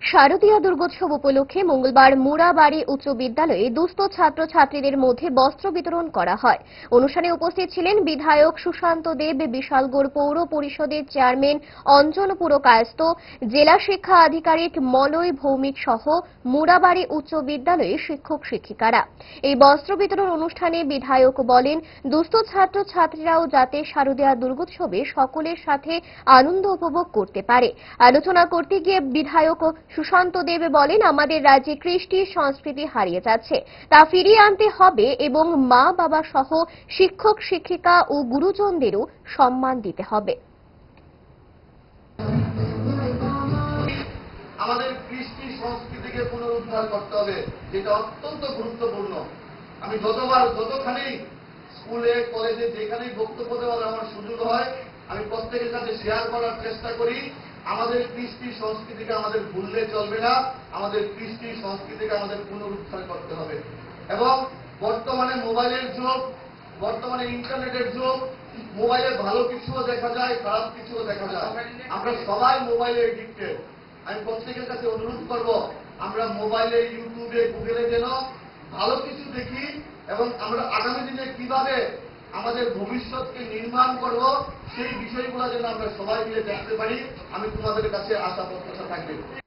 শারদীয়া দুর্গোৎসব উপলক্ষে মঙ্গলবার মুরাবাড়ি উচ্চ বিদ্যালয়ে দুস্থ ছাত্রছাত্রীদের মধ্যে বস্ত্র বিতরণ করা হয়। অনুষ্ঠানে উপস্থিত ছিলেন বিধায়ক সুশান্ত দেব, বিশালগড় পৌর পরিষদের চেয়ারম্যান অঞ্জন পুরকায়স্থ, জেলা শিক্ষা আধিকারিক মলয় ভৌমিক সহ মুরাবাড়ি উচ্চ বিদ্যালয়ের শিক্ষক শিক্ষিকারা। এই বস্ত্র বিতরণ অনুষ্ঠানে বিধায়ক বলেন, দুস্থ ছাত্রছাত্রীরাও যাতে শারদীয়া দুর্গোৎসবে সকলের সাথে আনন্দ উপভোগ করতে পারে। আলোচনা করতে গিয়ে বিধায়ক সুশান্ত দেব বলেন, আমাদের রাজ্যে কৃষ্টি সংস্কৃতি হারিয়ে যাচ্ছে। তা ফিরিয়ে আনতে হবে এবং মা বাবা সহ শিক্ষক, শিক্ষিকা ও গুরুজনদেরও সম্মান দিতে হবে। আমাদের কৃষ্টি সংস্কৃতিকে পুনরুদ্ধার করতে হবে, যেটা অত্যন্ত গুরুত্বপূর্ণ। আমি যতবার, যতখানি স্কুলে, কলেজে যেখানেই বক্তব্য দেওয়ার আমার সুযোগ হয়, আমি প্রত্যেকের সাথে শেয়ার করার চেষ্টা করি। আমাদের কৃষ্টি সংস্কৃতিকে আমাদের ভুললে চলবে না, আমাদের কৃষ্টি সংস্কৃতিকে আমাদের পুনরুদ্ধার করতে হবে। এবং বর্তমানে মোবাইলের যুগ, বর্তমানে ইন্টারনেটের যুগ, মোবাইলে ভালো কিছুও দেখা যায়, খারাপ কিছুও দেখা যায়। আমরা সবাই মোবাইলে এডিক্টেড আমি প্রত্যেকের কাছে অনুরোধ করব, আমরা মোবাইলে, ইউটিউবে, গুগলে যেন ভালো কিছু দেখি এবং আমরা আগামী দিনে কীভাবে আমাদের ভবিষ্যৎকে নির্মাণ করব, সেই বিষয়গুলো যেন আমরা সবাই মিলে দেখতে পারি। আমি তোমাদের কাছে আশা প্রত্যাশা থাকবে।